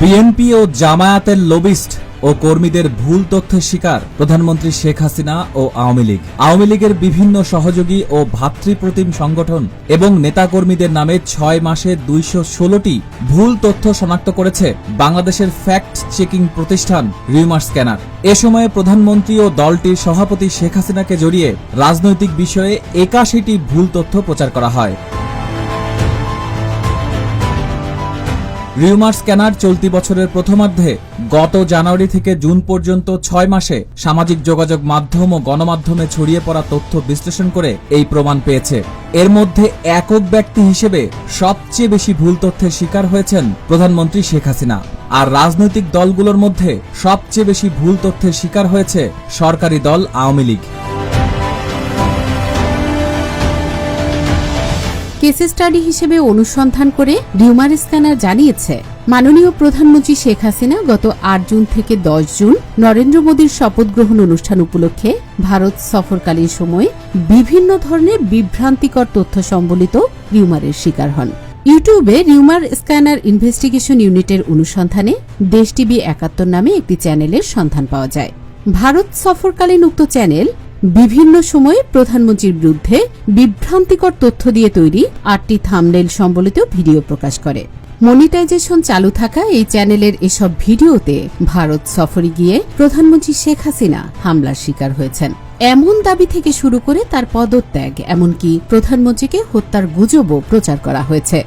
BNP ও জামায়াতের lobbyist ও কর্মীদের ভুল তথ্যের শিকার প্রধানমন্ত্রী শেখ হাসিনা ও আওয়ামী লীগ। আওয়ামী লীগের বিভিন্ন সহযোগী ও ভাতৃপ্রতিম সংগঠন এবং নেতাকর্মীদের নামে ছয় মাসে দুইশো ষোলোটি ভুল তথ্য শনাক্ত করেছে বাংলাদেশের ফ্যাক্ট চেকিং প্রতিষ্ঠান রিউমার স্ক্যানার। এ সময়ে প্রধানমন্ত্রী ও দলটির সভাপতি শেখ হাসিনাকে জড়িয়ে রাজনৈতিক বিষয়ে একাশিটি ভুল তথ্য প্রচার করা হয়। রিউমার স্ক্যানার চলতি বছরের প্রথমার্ধে গত জানুয়ারি থেকে জুন পর্যন্ত ছয় মাসে সামাজিক যোগাযোগ মাধ্যম ও গণমাধ্যমে ছড়িয়ে পড়া তথ্য বিশ্লেষণ করে এই প্রমাণ পেয়েছে। এর মধ্যে একক ব্যক্তি হিসেবে সবচেয়ে বেশি ভুল তথ্যের শিকার হয়েছেন প্রধানমন্ত্রী শেখ হাসিনা। আর রাজনৈতিক দলগুলোর মধ্যে সবচেয়ে বেশি ভুল তথ্যের শিকার হয়েছে সরকারি দল আওয়ামী লীগ। কেস স্টাডি হিসেবে অনুসন্ধান করে রিউমার স্ক্যানার জানিয়েছে, মাননীয় প্রধানমন্ত্রী শেখ হাসিনা গত আট জুন থেকে দশ জুন নরেন্দ্র মোদীর শপথ গ্রহণ অনুষ্ঠান উপলক্ষে ভারত সফরকালীন সময়ে বিভিন্ন ধরনের বিভ্রান্তিকর তথ্য সম্বলিত রিউমারের শিকার হন। ইউটিউবে রিউমার স্ক্যানার ইনভেস্টিগেশন ইউনিটের অনুসন্ধানে দেশ টিভি একাত্তর নামে একটি চ্যানেলের সন্ধান পাওয়া যায়। ভারত সফরকালীন উক্ত চ্যানেল বিভিন্ন সময়ে প্রধানমন্ত্রীর বিরুদ্ধে বিভ্রান্তিকর তথ্য দিয়ে তৈরি আটটি থামনেল সম্বলিত ভিডিও প্রকাশ করে। মনিটাইজেশন চালু থাকা এই চ্যানেলের এসব ভিডিওতে ভারত সফরে গিয়ে প্রধানমন্ত্রী শেখ হাসিনা হামলার শিকার হয়েছেন। এমন দাবি থেকে শুরু করে তার পদত্যাগ, এমনকি প্রধানমন্ত্রীকে হত্যার গুজবও প্রচার করা হয়েছে।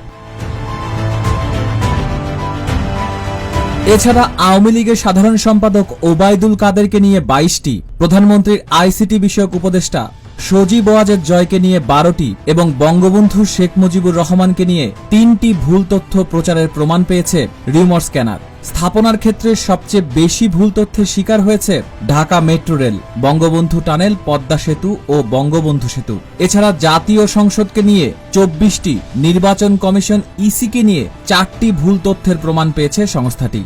এছাড়া আওয়ামী লীগের সাধারণ সম্পাদক ওবায়দুল কাদেরকে নিয়ে বাইশটি, প্রধানমন্ত্রীর আইসিটি বিষয়ক উপদেষ্টা সজীব ওয়াজেদ জয়কে নিয়ে বারোটি এবং বঙ্গবন্ধু শেখ মুজিবুর রহমানকে নিয়ে তিনটি ভুল তথ্য প্রচারের প্রমাণ পেয়েছে রিউমার স্ক্যানার। স্থাপনার ক্ষেত্রে সবচেয়ে বেশি ভুল তথ্যের শিকার হয়েছে Dhaka metro rail, Bangabandhu tunnel, Padma Setu ও বঙ্গবন্ধু সেতু। এছাড়া জাতীয় সংসদকে নিয়ে চব্বিশটি, নির্বাচন কমিশন ইসিকে নিয়ে চারটি ভুল তথ্যের প্রমাণ পেয়েছে সংস্থাটি।